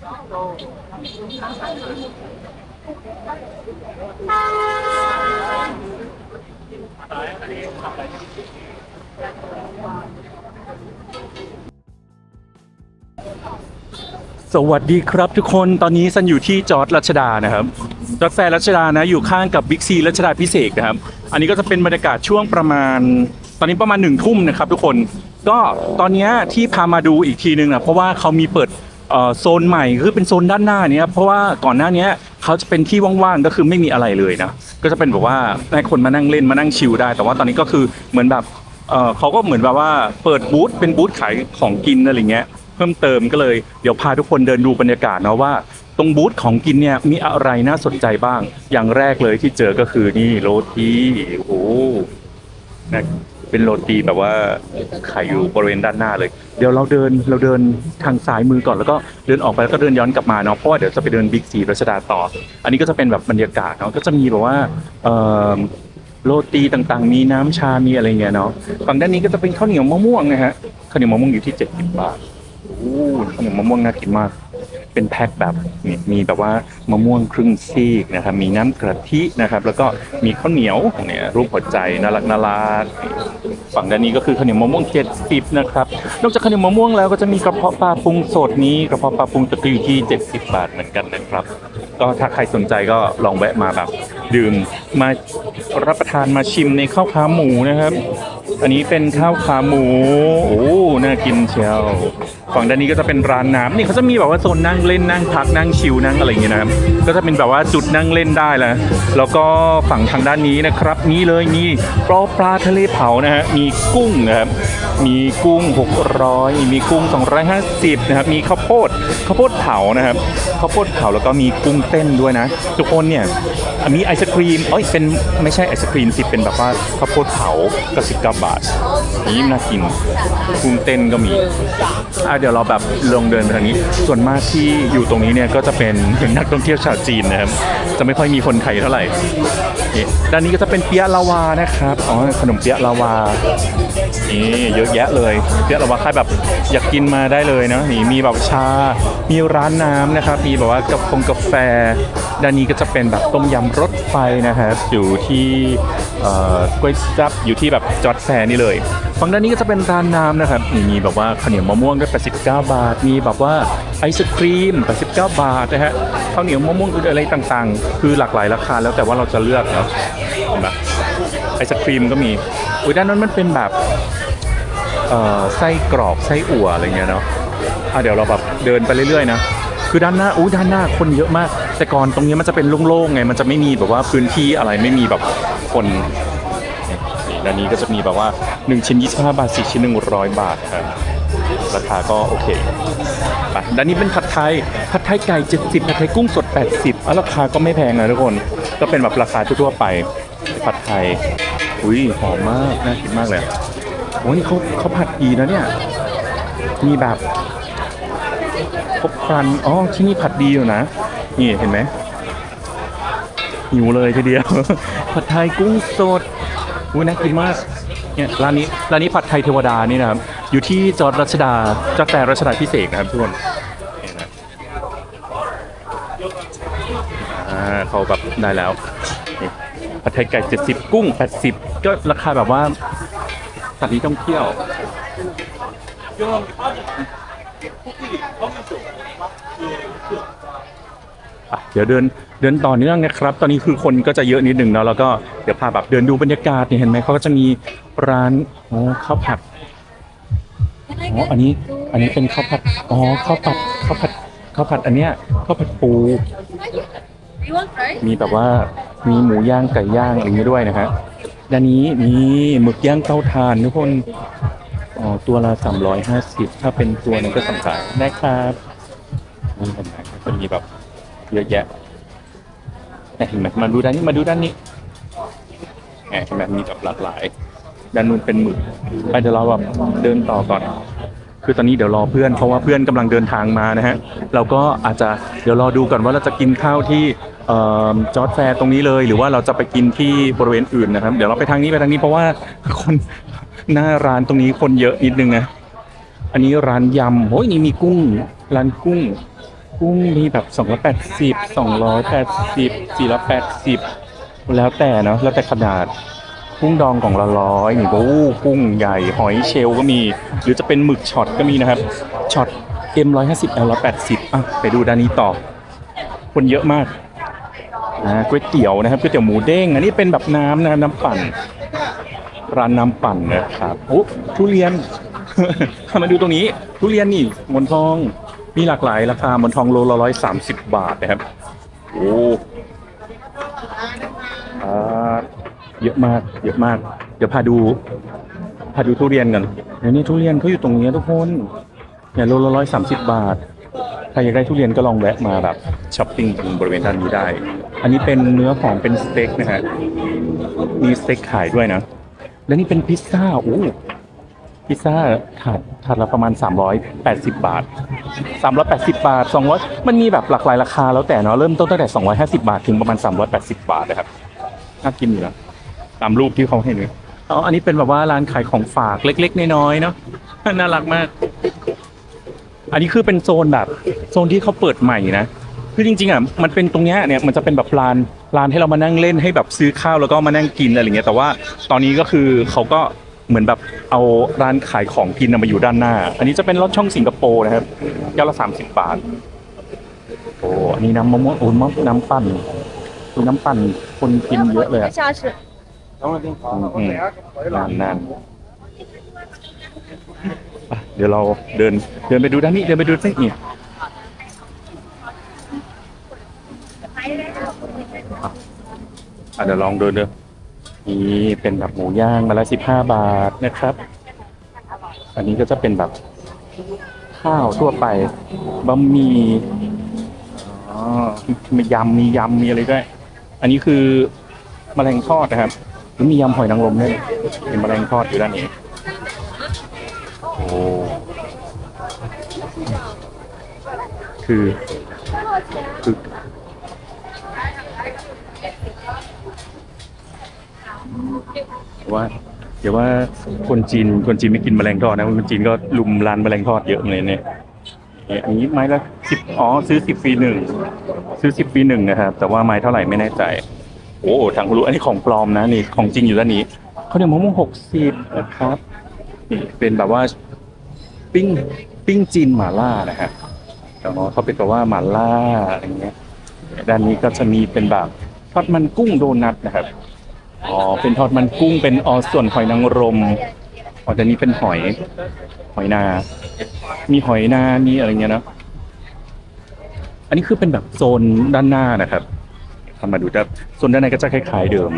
สวัสดีครับทุกคนตอนนี้ซันอยู่ที่จอร์ดรัชดานะครับจอร์ดแฟร์รัชดานะอยู่ข้างกับบิ๊กซีรัชดาพิเศษนะครับ อันนี้ก็จะเป็นบรรยากาศช่วงประมาณ ตอนนี้ประมาณหนึ่งทุ่มนะครับทุกคน ก็ตอนนี้ที่พามาดูอีกทีนึงนะเพราะว่าเขามีเปิด โซนใหม่คือเป็นโซนด้านหน้าเนี้ยเพราะว่าก่อนหน้านี้เขาจะเป็นที่ว่างๆก็คือไม่มีอะไรเลยนะก็จะเป็นแบบว่าให้คนมานั่งเล่นมานั่งชิลได้ แต่ว่าตอนนี้ก็คือเหมือนแบบเขาก็เหมือนแบบว่าเปิดบูธเป็นบูธขายของกินอะไรเงี้ยเพิ่มเติมก็เลยเดี๋ยวพาทุกคนเดินดูบรรยากาศเนาะว่าตรงบูธของกินเนี่ยมีอะไรน่าสนใจบ้าง อย่างแรกเลยที่เจอก็คือนี่โรตีโอ้นะ เป็นโรตีแบบว่าขายอยู่บริเวณด้านหน้าเลย เดี๋ยวเราเดินเราเดินทางซ้ายมือก่อนแล้วก็เดินออกไปแล้วก็เดินย้อนกลับมาเนาะเพราะว่าเดี๋ยวจะไปเดินบิ๊กซีรัชดาต่อ อันนี้ก็จะเป็นแบบบรรยากาศเนาะก็จะมีแบบว่าโรตีต่างๆ มีน้ำชา มีอะไรเงี้ยเนาะ ฝั่งด้านนี้ก็จะเป็นข้าวเหนียวมะม่วงนะฮะ ข้าวเหนียวมะม่วงอยู่ที่ 70 บาท โอ้ขนมมะม่วงน่ากินมาก เป็นแพ็คแบบนี่มีแบบว่ามะม่วงครึ่งซีกนะครับมีน้ำกะทินะครับ แล้วก็มีข้าวเหนียวเนี่ยรูปหัวใจน่ารักน่ารักฝั่งด้านนี้ก็คือข้าวเหนียวมะม่วง70นะครับนอกจากข้าวเหนียวมะม่วงแล้วก็จะมีกระเพาะปลาปรุงสดนี้กระเพาะปลาปรุงสดก็อยู่ที่ 70 บาทเหมือนกันนะครับ ก็ถ้าใครสนใจก็ลองแวะมาแบบดื่มมารับประทานมาชิมในข้าวขาหมูนะครับ อันนี้เป็นข้าวขาหมูโอ้น่ากินเชียว ฝั่งด้านนี้ก็จะเป็นร้านน้ำนี่เขาจะมีแบบว่าโซนนั่งเล่นนั่งพักนั่งชิลนั่งอะไรอย่างเงี้ยนะครับก็จะเป็นแบบว่าจุดนั่งเล่นได้แล้วแล้วก็ฝั่งทางด้านนี้นะครับ นี่เลยมีปลาปลาทะเลเผานะฮะมีกุ้งนะครับมีกุ้ง 600 มีกุ้ง 250นะครับมีข้าวโพดข้าวโพดเผานะครับข้าวโพดเผาแล้วก็มีกุ้งเต้นด้วยนะ ทุกคนเนี่ยมีไอศครีมเอ้ยเป็นไม่ใช่ไอศครีมสิเป็นแบบว่าข้าวโพดเผาก็19บาทนี่น่ากินกุ้งเต้นก็มีอะเดี๋ยวเราแบบลงเดินไปทางนี้ ส่วนมากที่อยู่ตรงนี้เนี่ยก็จะเป็นนักท่องเที่ยวชาวจีนนะครับ จะไม่ค่อยมีคนไทยเท่าไหร่นี่ด้านนี้ก็จะเป็นเปี๊ยะลาวานะครับ อ๋อ ขนมเปี๊ยะลาวา นี่เยอะแยะเลย เปี๊ยะลาวาใครแบบอยากกินมาได้เลยนะนี่มีแบบชา มีร้านน้ำนะครับ มีแบบว่ากาแฟกาแฟ ด้านนี้ก็จะเป็นแบบต้มยำรถไฟนะครับ อยู่ที่ กล้วยจับอยู่ที่แบบจอดแฟร์นี่เลยฝั่งด้านนี้ก็จะเป็นร้านน้ำนะครับนี่มีแบบว่าข้าวเหนียวมะม่วงด้วย89 บาท มีแบบว่าไอศครีม 89 บาทนะฮะข้าวเหนียวมะม่วงอื่นอะไรต่างๆ คือหลากหลายราคาแล้วแต่ว่าเราจะเลือกเนาะเห็นปะไอศครีมก็มีอุ้ยด้านนั้นมันเป็นแบบไส้กรอกไส้อั่วอะไรเงี้ยเนาะอะเดี๋ยวเราแบบเดินไปเรื่อยๆนะคือด้านหน้าอู้ด้านหน้าคนเยอะมาก แต่ก่อนตรงนี้มันจะเป็นโล่งๆไง มันจะไม่มีแบบว่าพื้นที่อะไรไม่มีแบบ คนด้านนี้ก็จะมีแบบว่า 1 ชิ้น 25 บาท 4 ชิ้น 100 บาทครับราคาก็โอเคไปด้านนี้เป็นผัดไทย ผัดไทยไก่ 70 ผัดไทยกุ้งสด 80อะราคาก็ไม่แพงนะทุกคน ก็เป็นแบบราคาทั่วไป ผัดไทย อุ้ยหอมมาก น่ากินมากเลยโอ้ยเขาเขาผัดดีนะเนี่ย มีแบบครบครัน อ๋อ ที่นี่ผัดดีอยู่นะ นี่เห็นไหม หิวเลยทีเดียว ผัดไทยกุ้งสดอุ้ยน่ากินมากเนี่ยร้านนี้ร้านนี้ผัดไทยเทวดานี่นะครับ อยู่ที่จอร์ดรัชดาจอร์แต่รัชดาพิเศษนะครับทุกคนเขาแบบได้แล้วผัดไทยไก่70กุ้ง80ก็ราคาแบบว่าสถานที่ท่องเที่ยว อะ เดี๋ยวเดินเดินต่อเนื่องนะครับ ตอนนี้คือคนก็จะเยอะนิดหนึ่งเนาะแล้วก็เดี๋ยวพาแบบเดินดูบรรยากาศเนี่ยเห็นไหมเขาก็จะมีร้านอ๋อข้าวผัดอ๋ออันนี้อันนี้เป็นข้าวผัดอ๋อข้าวผัดข้าวผัดข้าวผัดอันเนี้ยข้าวผัดปู You want fries? มีแบบว่ามีหมูย่างไก่ย่างอะไรอย่างนี้ด้วยนะฮะด้านนี้มีหมึกย่างเตาถ่านทุกคนอ๋อตัวละสามร้อยห้าสิบถ้าเป็นตัวหนึงก็สองสายได้ครับนี่เห็นไหมก็จะมีแบบ เยอะแยะเนี่ยเห็นไหมมาดูด้านนี้มาดูด้านนี้แหมเห็นไหมมีแบบหลากหลาย ด้านนู้นเป็นหมึกไปเดี๋ยวเราแบบเดินต่อก่อน คือตอนนี้เดี๋ยวรอเพื่อนเพราะว่าเพื่อนกำลังเดินทางมานะฮะเราก็อาจจะเดี๋ยวรอดูก่อนว่าเราจะกินข้าวที่จอร์ดแฟร์ตรงนี้เลย หรือว่าเราจะไปกินที่บริเวณอื่นนะครับ เดี๋ยวเราไปทางนี้ไปทางนี้เพราะว่าคนหน้าร้านตรงนี้คนเยอะนิดนึงนะอันนี้ร้านยำโอ้ยนี่มีกุ้ง ร้านกุ้ง กุ้งมีแบบสองร้อยแปดสิบสองร้อยแปดสิบสี่ร้อยแปดสิบแล้วแต่เนาะแล้วแต่ขนาดกุ้งดองกล่องละร้อยนี่โอ้กุ้งใหญ่หอยเชลล์ก็มี หรือจะเป็นหมึกช็อตก็มีนะครับช็อต M ร้อยห้าสิบ L ร้อยแปดสิบอะไปดูด้านนี้ต่อ คนเยอะมากอ่าก๋วยเตี๋ยวนะครับก๋วยเตี๋ยวหมูเด้ง อันนี้เป็นแบบน้ำนะน้ำปั่นร้านน้ำปั่นนะครับโอ้ทุเรียน มาดูตรงนี้ ทุเรียนนี่มนทอง มีหลากหลายราคาหมอนทองโลละร้อยสามสิบบาทนะครับ โอ้อ่าเยอะมาก เยอะมาก เดี๋ยวพาดู พาดูทุเรียนกันเดี๋ยวนี้ทุเรียนเขาอยู่ตรงนี้ทุกคนเนี่ยโลละร้อยสามสิบบาท ใครอยากได้ทุเรียนก็ลองแวะมาแบบช้อปปิ้งตรงบริเวณด้านนี้ได้ อันนี้เป็นเนื้อหอมเป็นสเต็กนะฮะ มีสเต็กขายด้วยนะ และนี่เป็นพิซซ่า โอ้ พิซซ่าถาดถาดละประมาณ 380 บาท 380 บาท 200 มันมีแบบหลากหลายราคาแล้วแต่เนาะเริ่มต้นตั้งแต่ 250 บาท ถึงประมาณ 380 บาทนะครับน่ากินอยู่นะตามรูปที่เขาให้เลยอ๋ออันนี้เป็นแบบว่าร้านขายของฝากเล็ก ๆ น้อยๆเนาะน่ารักมาก อันนี้คือเป็นโซนแบบโซนที่เขาเปิดใหม่นะคือจริงๆอะมันเป็นตรงเนี้ยเนี่ยมันจะเป็นแบบลานลานให้เรามานั่งเล่นให้แบบซื้อข้าวแล้วก็มานั่งกินอะไรเงี้ยแต่ว่าตอนนี้ก็คือเขาก็ เหมือนแบบเอาร้านขายของกินน่ะมาอยู่ด้านหน้า อันนี้จะเป็นรถช่องสิงคโปร์นะครับแก้วละสามสิบบาท โอ้อันนี้น้ำมะม่วงโอ้น้ำน้ำปั่นคือน้ำปั่นคนกินเยอะเลยอะ下去。อืมนานนานอะเดี๋ยวเราเดินเดินไปดูด้านนี้เดินไปดูด้านนี้อะเดี๋ยวลองเดินเดิน นี่เป็นแบบหมูย่างมาละสิบห้าบาทนะครับ อันนี้ก็จะเป็นแบบข้าวทั่วไปบะหมี่อ๋อมียำมียำมีอะไรด้วย อันนี้คือแมลงทอดนะครับแล้วมียำหอยนางรมด้วยเป็นแมลงทอดอยู่ด้านนี้โอ้คือคือ ว่าเดี๋ยวว่าคนจีนคนจีนไม่กินแมลงทอดนะคนจีนก็ลุมร้านแมลงทอดเยอะเลยเนี่ยเนี่ยอันนี้ไม้ละสิบอ๋อซื้อสิบฟรีหนึ่งซื้อสิบฟรีหนึ่งนะครับแต่ว่าไม้เท่าไหร่ไม่แน่ใจ โอ้ทางคุณรู้อันนี้ของปลอมนะนี่ของจริงอยู่ด้านนี้เขาเหนียวมะม่วงหกสิบนะครับนี่เป็นแบบว่าปิ้งปิ้งจีนหม่าล่านะฮะอ๋อเขาเป็นแบบว่าหม่าล่าอะไรเงี้ยด้านนี้ก็จะมีเป็นแบบทอดมันกุ้งโดนัทนะครับ อ๋อ เป็นทอดมันกุ้ง เป็นอ๋อส่วนหอยนางรม อ๋อด้านนี้เป็นหอย หอยนา มีหอยนา มีอะไรเงี้ยเนอะอันนี้คือเป็นแบบโซนด้านหน้านะครับทำมาดูจะโซนด้านในก็จะคล้ายๆเดิม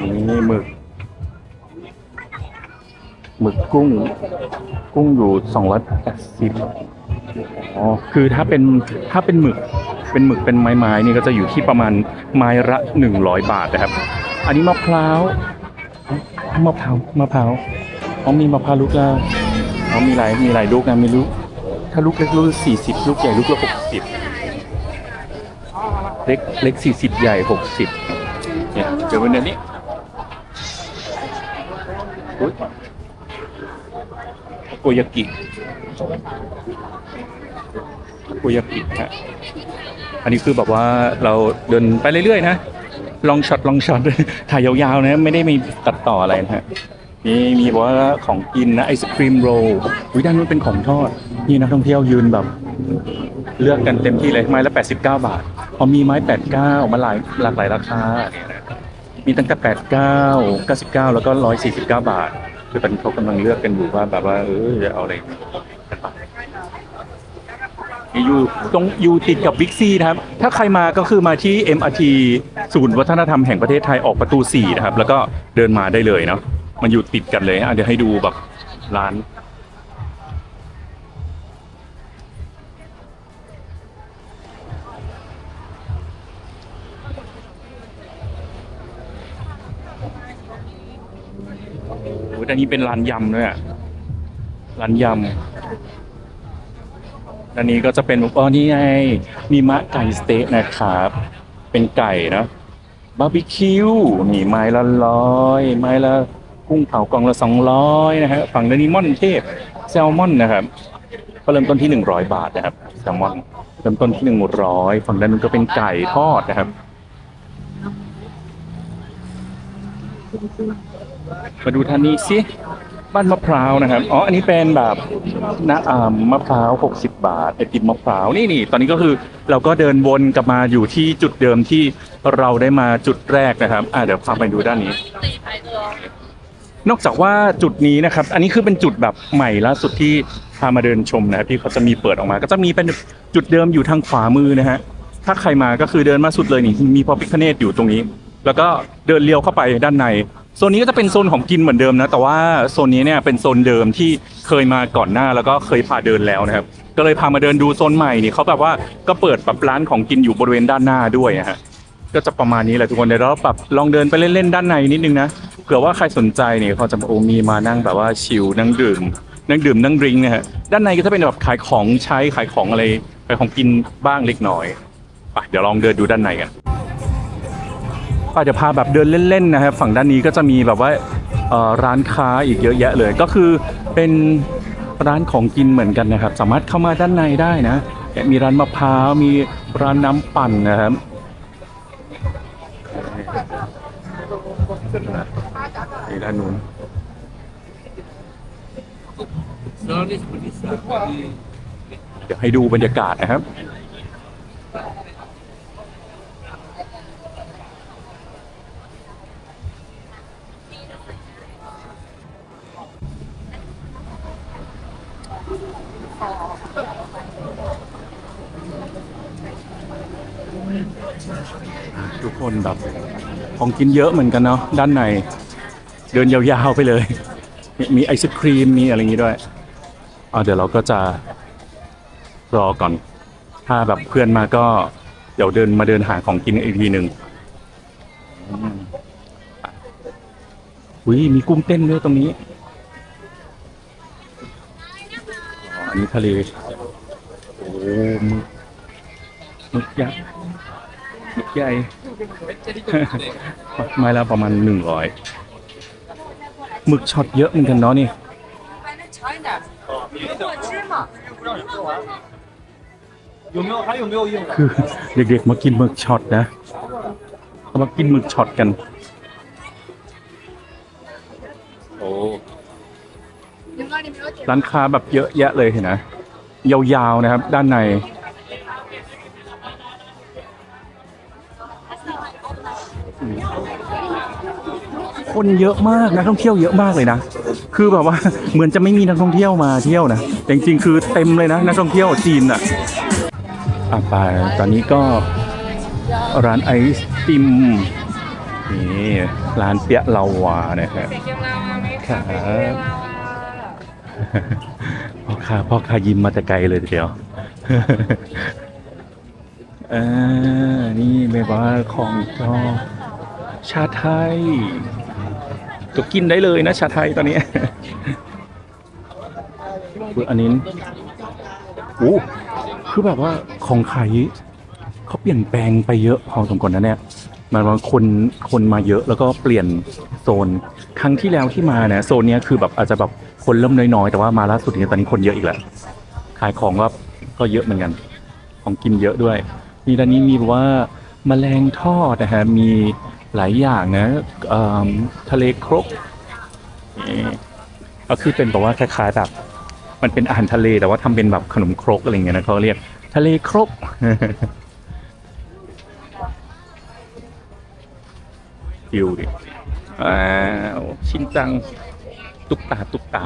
นี่หมึก หมึกกุ้ง กุ้งอยู่สองร้อยแปดสิบอ๋อ คือถ้าเป็นถ้าเป็นหมึก เป็นหมึกเป็นไม้ๆนี่ก็จะอยู่ที่ประมาณไม้ละหนึ่งร้อยบาทนะครับ อันนี้มะพร้าวมะพร้าวมะพร้าวอ๋อมีมะพร้าวลูกละอ๋อมีหลายมีหลายลูกนะมีลูกถ้าลูกเล็กลูกสี่สิบลูกใหญ่ลูกละหกสิบเล็กเล็กสี่สิบใหญ่หกสิบเนี่ยเจอวันนี้อุ๊ยโกยากิโกยากิฮะอันนี้คือแบบว่าเราเดินไปเรื่อยๆนะ ลองช็อตลองช็อตถ่ายยาวๆนะไม่ได้มีตัดต่ออะไรนะฮะนี่มีบอกว่าของกินนะไอศครีมโรลวิด้านนู้นเป็นของทอด นี่นักท่องเที่ยวยืนแบบ เลือกกันเต็มที่เลยไม้ละ 89 บาท พอมีไม้ 89 มาหลายหลากหลายราคาเนี่ยมีตั้งแต่ 89 99 แล้วก็ 149 บาท คือตอนนี้เขากำลังเลือกกันอยู่ว่าแบบว่าเออจะเอาอะไรกันไป อยู่ตรงอยู่ติดกับบิ๊กซีนะครับ ถ้าใครมาก็คือมาที่ MRT ศูนย์วัฒนธรรมแห่งประเทศไทยออกประตู 4 นะครับ แล้วก็เดินมาได้เลยเนาะมันอยู่ติดกันเลยอะเดี๋ยวให้ดูแบบร้านโอ้ยอันนี้เป็นร้านยำด้วยอะร้านยำ อันนี้ก็จะเป็นอ๋อนี่ไงมีมะไก่สเต๊ะนะครับ เป็นไก่นะบาร์บีคิวนี่ไม้ละร้อยไม้ละกุ้งเผากล่องละสองร้อยนะฮะฝั่งด้านนี้ม่อนเทพแซลมอนนะครับก็เริ่มต้นที่100บาทนะครับแซลมอนเริ่มต้นที่100ฝั่งด้านนู้นก็เป็นไก่ทอดนะครับมาดูทานนี้สิ บ้านมะพร้าวนะครับ อ๋อ อันนี้เป็นแบบนะอ่ามะพร้าว 60 บาท ไอติมมะพร้าว นี่นี่ตอนนี้ก็คือเราก็เดินวนกลับมาอยู่ที่จุดเดิมที่เราได้มาจุดแรกนะครับ อ่าเดี๋ยวพาไปดูด้านนี้ นอกจากว่าจุดนี้นะครับ อันนี้คือเป็นจุดแบบใหม่ล่าสุดที่พามาเดินชมนะที่เขาจะมีเปิดออกมา ก็จะมีเป็นจุดเดิมอยู่ทางขวามือนะฮะ ถ้าใครมาก็คือเดินมาสุดเลยนี่ มีพอพิคเนตอยู่ตรงนี้ แล้วก็เดินเลี้ยวเข้าไปด้านใน โซนนี้ก็จะเป็นโซนของกินเหมือนเดิมนะ แต่ว่าโซนนี้เนี่ยเป็นโซนเดิมที่เคยมาก่อนหน้าแล้วก็เคยพาเดินแล้วนะครับ ก็เลยพามาเดินดูโซนใหม่นี่เขาแบบว่าก็เปิดแบบร้านของกินอยู่บริเวณด้านหน้าด้วยฮะก็จะประมาณนี้แหละทุกคนเดี๋ยวเราแบบลองเดินไปเล่นๆด้านในนิดนึงนะเผื่อว่าใครสนใจเนี่ยเขาจะโอ้มีมานั่งแบบว่าชิลนั่งดื่ม นั่งดื่มนั่งดริงนะฮะด้านในก็จะเป็นแบบขายของใช้ขายของอะไรขายของกินบ้างเล็กน้อยไปเดี๋ยวลองเดินดูด้านในกัน ไปเดี๋ยวพาแบบเดินเล่นๆนะครับฝั่งด้านนี้ก็จะมีแบบว่าร้านค้าอีกเยอะแยะเลย ก็คือเป็นร้านของกินเหมือนกันนะครับ สามารถเข้ามาด้านในได้นะ มีร้านมะพร้าวมีร้านน้ำปั่นนะครับนี่ด้านนู้นเดี๋ยวให้ดูบรรยากาศนะครับ แบบของกินเยอะเหมือนกันเนาะด้านใน เดินยาวๆไปเลย มีไอศครีมมีอะไรอย่างงี้ด้วยอ่าเดี๋ยวเราก็จะรอก่อน ถ้าแบบเพื่อนมาก็เดี๋ยวเดินมาเดินหาของกินอีกทีหนึ่งอุ้ยมีกุ้งเต้นด้วยตรงนี้อันนี้ทะเลโอ้มึกมึกยักษ์ ใหญ่ ไม้ละประมาณหนึ่งร้อยหมึกช็อตเยอะเหมือนกันเนาะนี่คือเด็กๆมากินหมึกช็อตนะมากินหมึกช็อตกัน โอ้ร้านค้าแบบเยอะแยะเลยเห็นนะยาวๆนะครับ ด้านใน คนเยอะมากนักท่องเที่ยวเยอะมากเลยนะ คือแบบว่าเหมือนจะไม่มีนักท่องเที่ยวมาเที่ยวนะแต่จริงๆคือเต็มเลยนะนักท่องเที่ยวจีนอะอะไปตอนนี้ก็ร้านไอศติมนี่ร้านเปียะลาวานะครับครับพ่อค้าพ่อค้ายิ้มมาแต่ไกลเลยเดียวอ่านี่แบบว่าของชอบชาไทย ก็กินได้เลยนะชาไทยตอนนี้อุ๊ยอันนี้โอ้คือแบบว่าของขายเขาเปลี่ยนแปลงไปเยอะพอสมควรนะเนี่ยมันว่าคนคนมาเยอะแล้วก็เปลี่ยนโซน ครั้งที่แล้วที่มาเนี่ยโซนเนี้ยคือแบบอาจจะแบบคนเริ่มน้อยๆแต่ว่ามาล่าสุดเนี่ยตอนนี้คนเยอะอีกแล้วขายของก็ก็เยอะเหมือนกัน ของกินเยอะด้วยมีด้านนี้มีแบบว่าแมลงทอดนะฮะมี หลายอย่างนะทะเลครกก็คือเป็นแบบว่าคล้ายๆแบบมันเป็นอาหารทะเลแต่ว่าทำเป็นแบบขนมครกอะไรเงี้ยนะเขาเรียกทะเลครกดิวดิอ้าวชินจังตุกตาตุกตา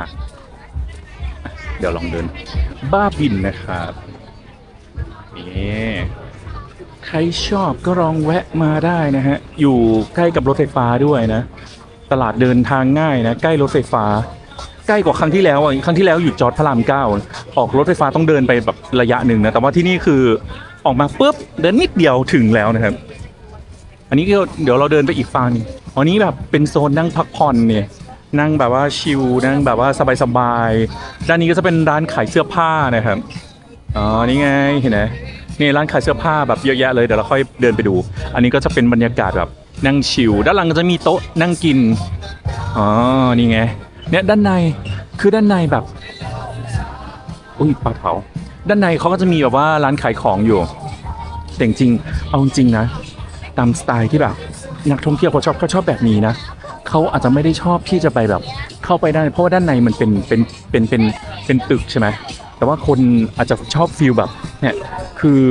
เดี๋ยวลองเดิน บ้าบินนะครับนี่ ใครชอบก็ลองแวะมาได้นะฮะ อยู่ใกล้กับรถไฟฟ้าด้วยนะ ตลาดเดินทางง่ายนะ ใกล้รถไฟฟ้า ใกล้กว่าครั้งที่แล้วอะ ครั้งที่แล้วอยู่จอดพระรามเก้า ออกรถไฟฟ้าต้องเดินไปแบบระยะหนึ่งนะ แต่ว่าที่นี่คือออกมาปุ๊บเดินนิดเดียวถึงแล้วนะครับ อันนี้ก็เดี๋ยวเราเดินไปอีกฝั่งหนึ่งอันนี้แบบเป็นโซนนั่งพักผ่อนเนี่ยนั่งแบบว่าชิลนั่งแบบว่าสบายๆ ด้านนี้ก็จะเป็นร้านขายเสื้อผ้านะครับ อ๋อ นี่ไง เห็นไหม นี่ร้านขายเสื้อผ้าแบบเยอะแยะเลยเดี๋ยวเราค่อยเดินไปดู อันนี้ก็จะเป็นบรรยากาศแบบนั่งชิลด้านหลังก็จะมีโต๊ะนั่งกินอ๋อนี่ไงเนี่ยด้านในคือด้านในแบบอุ้ยปลาเผาด้านในเขาก็จะมีแบบว่าร้านขายของอยู่แต่จริงเอาจริงนะตามสไตล์ที่แบบนักท่องเที่ยวเขาชอบเขาชอบแบบนี้นะเขาอาจจะไม่ได้ชอบที่จะไปแบบเข้าไปได้เพราะว่าด้านในมันเป็นเป็นเป็นเป็นเป็นตึกใช่ไหม แต่ว่าคนอาจจะชอบฟีลแบบเนี่ยคือ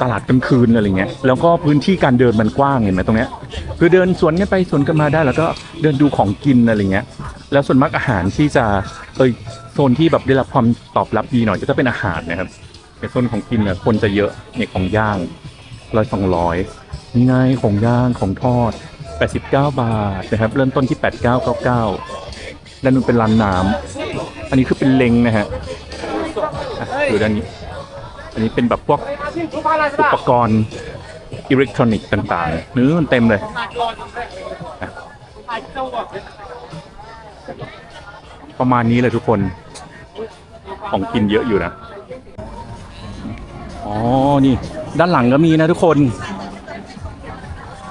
ตลาดกลางคืนอะไรเงี้ยแล้วก็พื้นที่การเดินมันกว้างเห็นไหมตรงเนี้ยคือเดินสวนกันไปสวนกันมาได้ แล้วก็เดินดูของกินอะไรเงี้ยแล้วส่วนมากอาหารที่จะเอยโซนที่แบบได้รับความตอบรับดีหน่อยก็จะเป็นอาหารนะครับในโซนของกินเนี่ยคนจะเยอะเนี่ยของย่างร้อยสองร้อยนี่ไงของย่างของทอด 89 บาทนะครับเริ่มต้นที่ 8999ด้านนู้นเป็นร้านน้ำอันนี้คือเป็นเล้งนะฮะ ดูด้านนี้ อันนี้เป็นแบบพวกอุปกรณ์อิเล็กทรอนิกส์ต่างๆเนื้อมันเต็มเลย ประมาณนี้เลยทุกคน ของกินเยอะอยู่นะ อ๋อ นี่ ด้านหลังก็มีนะทุกคน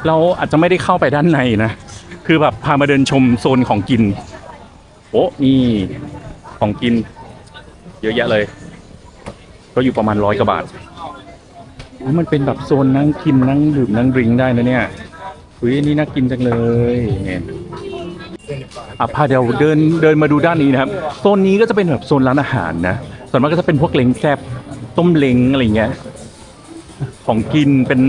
เราอาจจะไม่ได้เข้าไปด้านในนะ คือแบบพามาเดินชมโซนของกิน โอ้นี่ของกิน เยอะแยะเลย ก็อยู่ประมาณร้อยกว่าบาทอุ๊ยมันเป็นแบบโซนนั่งกินนั่งดื่มนั่งดริงก์ได้นะเนี่ยอุ้ยอันนี่น่ากินจังเลยเนี่ยอะพาเดี๋ยวเดินเดินมาดูด้านนี้นะครับโซนนี้ก็จะเป็นแบบโซนร้านอาหารนะส่วนมากก็จะเป็นพวกเล้งแซบต้มเล้งอะไรเงี้ย ของกินเป็น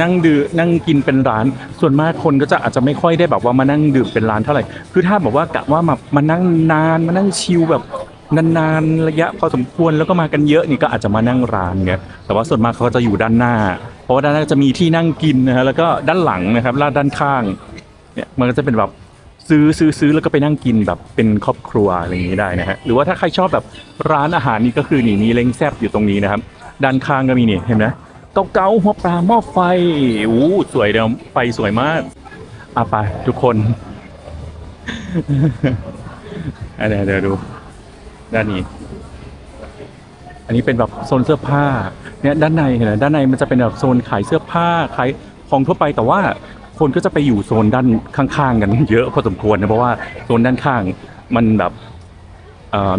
นั่งดื่มนั่งกินเป็นร้าน ส่วนมากคนก็จะอาจจะไม่ค่อยได้แบบว่ามานั่งดื่มเป็นร้านเท่าไหร่ คือถ้าแบบว่ากะว่ามามานั่งนานมานั่งชิลแบบ นานๆระยะพอสมควรแล้วก็มากันเยอะนี่ก็อาจจะมานั่งร้านเงี้ยแต่ว่าส่วนมากเขาจะอยู่ด้านหน้า เพราะว่าด้านหน้าจะมีที่นั่งกินนะฮะแล้วก็ด้านหลังนะครับแล้วด้านข้างเนี่ยมันก็จะเป็นแบบซื้อซื้อซื้อแล้วก็ไปนั่งกินแบบเป็นครอบครัวอะไรอย่างนี้ได้นะฮะหรือว่าถ้าใครชอบแบบร้านอาหารนี่ก็คือนี่มีเล้งแซบอยู่ตรงนี้นะครับ ด้านข้างก็มีนี่เห็นไหมเกาเกาหัวปลาหม้อไฟอู้สวยเดียวไฟสวยมากอะไปทุกคนอะเดี๋ยวเดี๋ยวดู ด้านนี้ อันนี้เป็นแบบโซนเสื้อผ้าเนี่ยด้านในเห็นไหมด้านในมันจะเป็นแบบโซนขายเสื้อผ้าขายของทั่วไปแต่ว่าคนก็จะไปอยู่โซนด้านข้างๆกันเยอะพอสมควรนะเพราะว่าโซนด้านข้างมันแบบ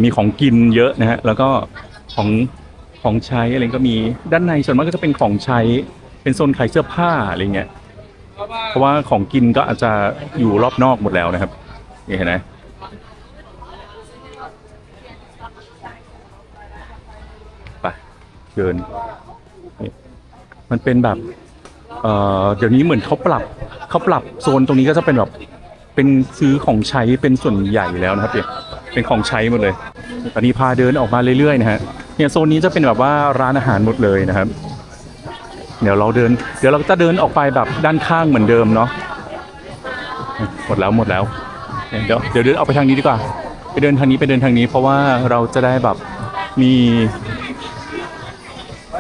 มีของกินเยอะนะฮะแล้วก็ของของใช้อะไรก็มีด้านในส่วนมากก็จะเป็นของใช้เป็นโซนขายเสื้อผ้าอะไรเงี้ยเพราะว่าของกินก็อาจจะอยู่รอบนอกหมดแล้วนะครับนี่เห็นไหม เดิน มันเป็นแบบเอ่อเดี๋ยวนี้เหมือนเขาปรับเขาปรับโซนตรงนี้ก็จะเป็นแบบเป็นซื้อของใช้เป็นส่วนใหญ่แล้วนะครับเนี่ยเป็นของใช้หมดเลย ตอนนี้พาเดินออกมาเรื่อยๆนะฮะเนี่ยโซนนี้จะเป็นแบบว่าร้านอาหารหมดเลยนะครับ เดี๋ยวเราเดิน เดี๋ยวเราจะเดินออกไปแบบด้านข้างเหมือนเดิมเนาะหมดแล้วหมดแล้ว เดี๋ยวเดี๋ยวเดินออกไปทางนี้ดีกว่า ไปเดินทางนี้ไปเดินทางนี้ เพราะว่าเราจะได้แบบมี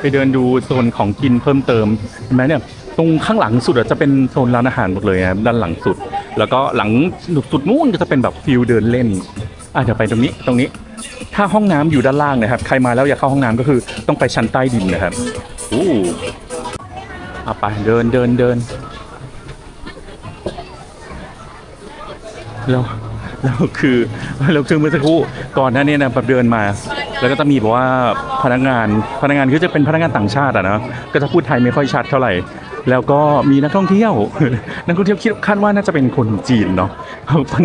ไปเดินดูโซนของกินเพิ่มเติมเห็นไหมเนี่ยตรงข้างหลังสุดจะเป็นโซนร้านอาหารหมดเลยนะครับด้านหลังสุด แล้วก็หลังสุดนู้นก็จะเป็นแบบฟิลเดินเล่นอะเดี๋ยวไปตรงนี้ตรงนี้ ถ้าห้องน้ำอยู่ด้านล่างนะครับ ใครมาแล้วอยากเข้าห้องน้ำก็คือต้องไปชั้นใต้ดินนะครับอู้อะไปเดินเดินเดินแล้ว แล้วคือแล้วคือเมื่อสักครู่ก่อนหน้านี้นะแบบเดินมา แล้วก็จะมีแบบว่าพนักงานพนักงานคือจะเป็นพนักงานต่างชาติอะนะก็จะพูดไทยไม่ค่อยชัดเท่าไหร่ แล้วก็มีนักท่องเที่ยว นักท่องเที่ยวคิดคาดว่าน่าจะเป็นคนจีนเนาะ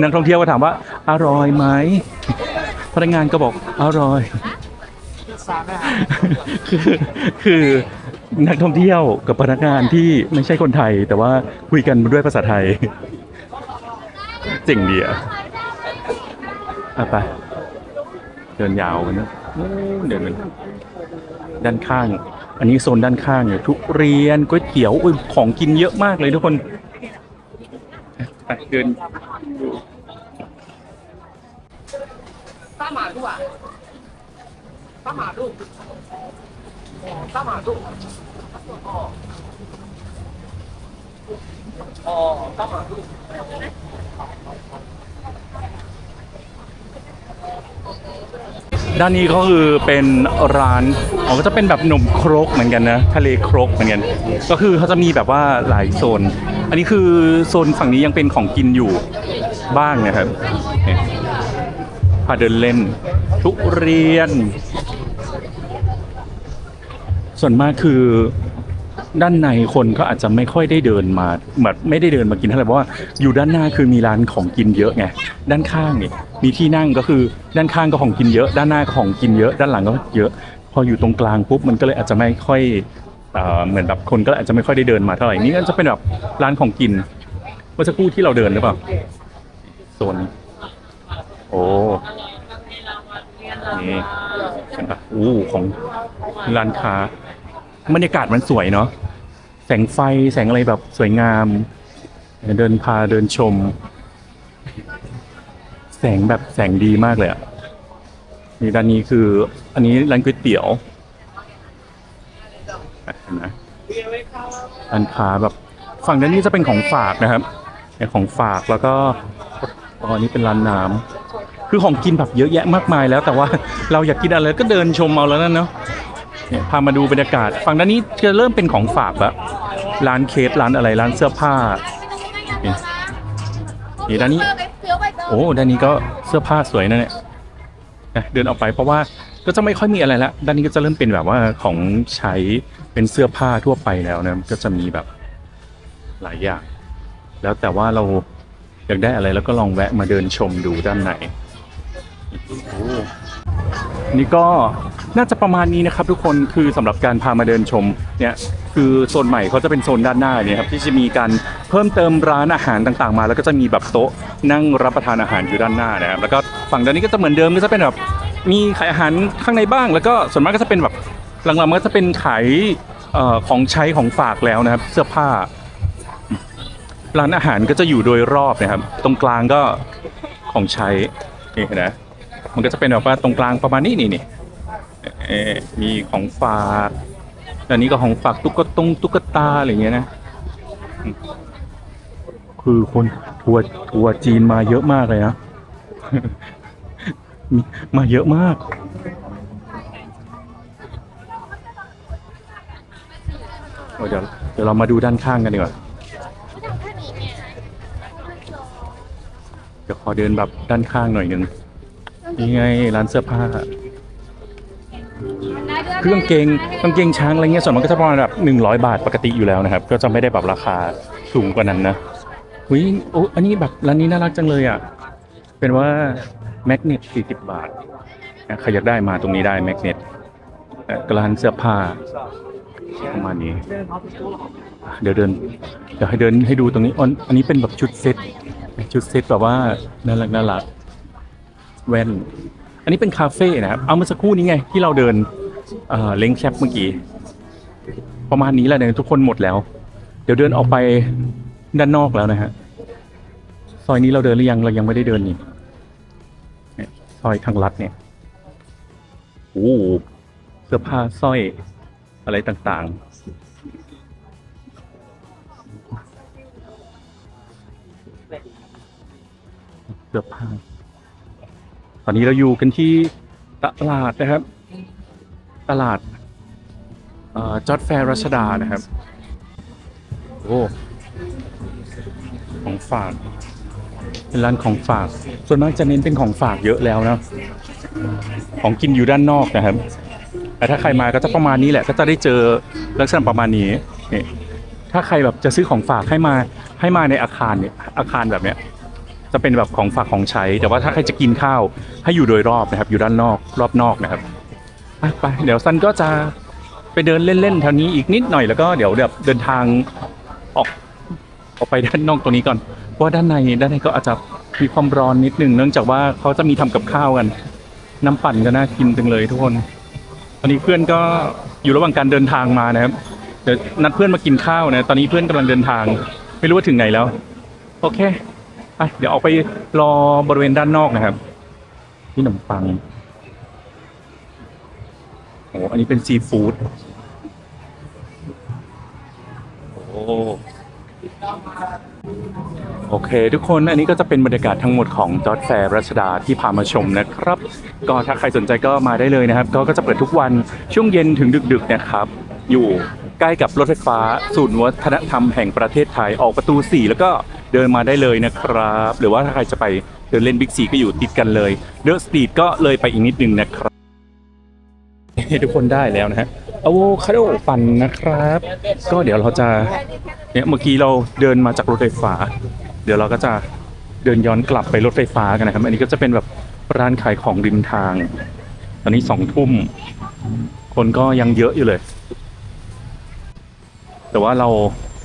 นักท่องเที่ยวก็ถามว่าอร่อยไหมพนักงานก็บอกอร่อยคือคือนักท่องเที่ยวกับพนักงานที่ไม่ใช่คนไทย แต่ว่าคุยกันด้วยภาษาไทย เจ๋งดีอะ อ่ะไป เดินยาวกันนะอู้เดินมันด้านข้าง อันนี้โซนด้านข้างเนี่ยทุเรียนก๋วยเตี๋ยวอุ้ยของกินเยอะมากเลยทุกคนไปเดิน 大马路啊，大马路，大马路，哦，哦，大马路。 ด้านนี้ก็คือเป็นร้านอ๋อก็จะเป็นแบบหนมครกเหมือนกันนะทะเลครกเหมือนกัน ก็คือเขาจะมีแบบว่าหลายโซน อันนี้คือโซนฝั่งนี้ยังเป็นของกินอยู่บ้างนะครับพาเดินเล่น ทุเรียน ส่วนมากคือ ด้านในคนก็อาจจะไม่ค่อยได้เดินมาแบบไม่ได้เดินมากินเท่าไหร่เพราะว่าอยู่ด้านหน้าคือมีร้านของกินเยอะไงด้านข้างนี่มีที่นั่งก็คือด้านข้างก็ของกินเยอะ ด้านหน้าก็ของกินเยอะ ด้านหลังก็เยอะ พออยู่ตรงกลางปุ๊บมันก็เลยอาจจะไม่ค่อยเหมือนแบบคนก็อาจจะไม่ค่อยได้เดินมาเท่าไหร่นี่ก็จะเป็นแบบร้านของกินเมื่อสักครู่ที่เราเดินหรือเปล่าโซนโอ้นี่เห็นปะอู้ของร้านค้า บรรยากาศมันสวยเนาะแสงไฟแสงอะไรแบบสวยงาม เดินพาเดินชม แสงแบบแสงดีมากเลยอะนี่ด้านนี้คือ อันนี้ร้านก๋วยเตี๋ยวอะเห็นไหมร้านค้าแบบฝั่งด้านนี้จะเป็นของฝากนะครับเป็นของฝากแล้วก็อ๋อนี่เป็นร้านน้ำคือของกินแบบเยอะแยะมากมายแล้วแต่ว่าเราอยากกินอะไรก็เดินชมเอาแล้วนั่นเนาะ เนี่ยพามาดูบรรยากาศ ฝั่งด้านนี้จะเริ่มเป็นของฝากล้วร้านเคสร้านอะไรร้านเสื้อผ้านี่นี่ด้านนี้ โอ้ด้านนี้ก็เสื้อผ้าสวยนะเนี่ยนะเดินออกไปเพราะว่าก็จะไม่ค่อยมีอะไรละด้านนี้ก็จะเริ่มเป็นแบบว่าของใช้เป็นเสื้อผ้าทั่วไปแล้วนะก็จะมีแบบหลายอย่าง แล้วแต่ว่าเราอยากได้อะไรแล้วก็ลองแวะมาเดินชมดูด้านในนี่ก็ น่าจะประมาณนี้นะครับทุกคนคือสำหรับการพามาเดินชมเนี่ยคือโซนใหม่เขาจะเป็นโซนด้านหน้าเนี่ยครับที่จะมีการเพิ่มเติมร้านอาหารต่างๆ มา แล้วก็จะมีแบบโต๊ะนั่งรับประทานอาหารอยู่ด้านหน้านะครับแล้วก็ฝั่งด้านนี้ก็จะเหมือนเดิมก็จะเป็นแบบมีขายอาหารข้างในบ้าง แล้วก็ส่วนมากก็จะเป็นแบบหลังๆมันก็จะเป็นขายออของใช้ของฝากแล้วนะครับ เสื้อผ้าร้านอาหารก็จะอยู่โดยรอบนะครับ ตรงกลางก็ของใช้นี่นะมันก็จะเป็นแบบว่าตรงกลางประมาณนี้นี่นี่ มีของฝากอันนี้ก็ของฝากตุ๊กตงตุ๊กตาอะไรอย่างเงี้ยนะอืมคือคนทัวร์ทัวร์จีนมาเยอะมากเลยนะมีมาเยอะมากโอ้เดี๋ยวเดี๋ยวเรามาดูด้านข้างกันดีกว่า เดี๋ยวขอเดินแบบด้านข้างหน่อยหนึงนี่ไงร้านเสื้อผ้า เครื่องเกงกางเกงช้างอะไรเงี้ยส่วนมันก็จะประมาณแบบหนึ่งร้อยบาทปกติอยู่แล้วนะครับ ก็จะไม่ได้แบบราคาสูงกว่านั้นนะหุยโอ้อันนี้แบบร้านนี้น่ารักจังเลยอะ เป็นว่าแมกเนตสี่สิบบาทใครอยากได้มาตรงนี้ได้แมกเนตร้านเสื้อผ้าประมาณนี้ เดี๋ยวเดินเดี๋ยวให้เดินให้ดูตรงนี้อันอันนี้เป็นแบบชุดเซ็ตชุดเซ็ตแบบว่าน่ารักน่ารักแว่น อันนี้เป็นคาเฟ่นะครับ เอาเมื่อสักครู่นี้ไงที่เราเดิน เอ่อเล้งแคปเมื่อกี้ ประมาณนี้แหละเนี่ยทุกคนหมดแล้ว เดี๋ยวเดินออกไปด้านนอกแล้วนะฮะ ซอยนี้เราเดินหรือยังเรายังไม่ได้เดินนี่ซอยทางลัดเนี่ยโอ้เสื้อผ้าสร้อยอะไรต่างๆ เสื้อผ้า ตอนนี้เราอยู่กันที่ตลาดนะครับ ตลาดจอดแฟร์รัชดานะครับ โอ้ ของฝาก เป็นร้านของฝาก ส่วนมากจะเน้นเป็นของฝากเยอะแล้วนะ ของกินอยู่ด้านนอกนะครับ แต่ถ้าใครมาก็จะประมาณนี้แหละ ก็จะได้เจอลักษณะประมาณนี้นี่ถ้าใครแบบจะซื้อของฝากให้มาให้มาในอาคารเนี่ย อาคารแบบเนี้ย จะเป็นแบบของฝากของใช้ แต่ว่าถ้าใครจะกินข้าวให้อยู่โดยรอบนะครับ อยู่ด้านนอก รอบนอกนะครับ ไปเดี๋ยวซันก็จะไปเดินเล่นๆแถวนี้อีกนิดหน่อยแล้วก็เดี๋ยวแบบเดินทางออกออกไปด้านนอกตรงนี้ก่อนเพราะด้านในด้านในก็อาจจะมีความร้อนนิดหนึ่งเนื่องจากว่าเขาจะมีทำกับข้าวกัน น้ำปั่นก็น่ากินจังเลยทุกคน ตอนนี้เพื่อนก็อยู่ระหว่างการเดินทางมานะครับเดี๋ยวนัดเพื่อนมากินข้าวนะตอนนี้เพื่อนกำลังเดินทาง ไม่รู้ว่าถึงไหนแล้ว โอเคไปเดี๋ยวออกไปรอบริเวณด้านนอกนะครับที่ขนมปัง โอ้อันนี้เป็นซีฟู้ดโอ้โอเค ทุกคนอันนี้ก็จะเป็นบรรยากาศทั้งหมดของจอร์ดแฟร์รัชดาที่พามาชมนะครับ ก็ถ้าใครสนใจก็มาได้เลยนะครับ ก็ก็จะเปิดทุกวันช่วงเย็นถึงดึกๆนะครับ อยู่ใกล้กับรถไฟฟ้าศูนย์วัฒนธรรมแห่งประเทศไทยออกประตู 4 แล้วก็เดินมาได้เลยนะครับ หรือว่าถ้าใครจะไปเดินเล่นบิ๊กซีก็อยู่ติดกันเลยเดอะสตรีทก็เลยไปอีกนิดนึงนะครับ ให้ทุกคนได้แล้วนะฮะอะโวคาโดปั่นนะครับ ก็เดี๋ยวเราจะเนี่ยเมื่อกี้เราเดินมาจากรถไฟฟ้า เดี๋ยวเราก็จะเดินย้อนกลับไปรถไฟฟ้ากันนะครับ อันนี้ก็จะเป็นแบบร้านขายของริมทาง ตอนนี้สองทุ่ม คนก็ยังเยอะอยู่เลย แต่ว่าเรา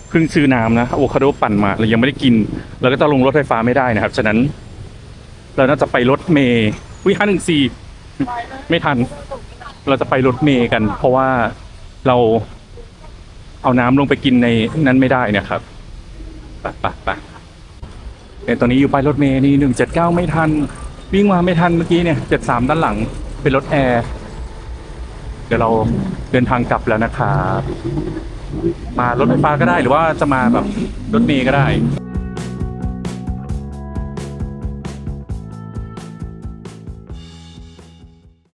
เพิ่งซื้อน้ำนะอะโวคาโดปั่นมาเรายังไม่ได้กิน เราก็จะลงรถไฟฟ้าไม่ได้นะครับ ฉะนั้น เราน่าจะไปรถเมย์วิห้าหนึ่งสี่ไม่ทัน เราจะไปรถเมย์กัน เพราะว่าเราเอาน้ำลงไปกินในนั้นไม่ได้เนะครับไปไปไปเนี่ยตอนนี้อยู่ไปรถเมย์นี่หนึ่งเจ็ดเก้าไม่ทัน วิ่งมาไม่ทันเมื่อกี้เนี่ยเจ็ดสามด้านหลังเป็นรถแอร์เดี๋ยวเราเดินทางกลับแล้วนะครับมารถไฟฟ้าก็ได้หรือว่าจะมาแบบรถเมย์ก็ได้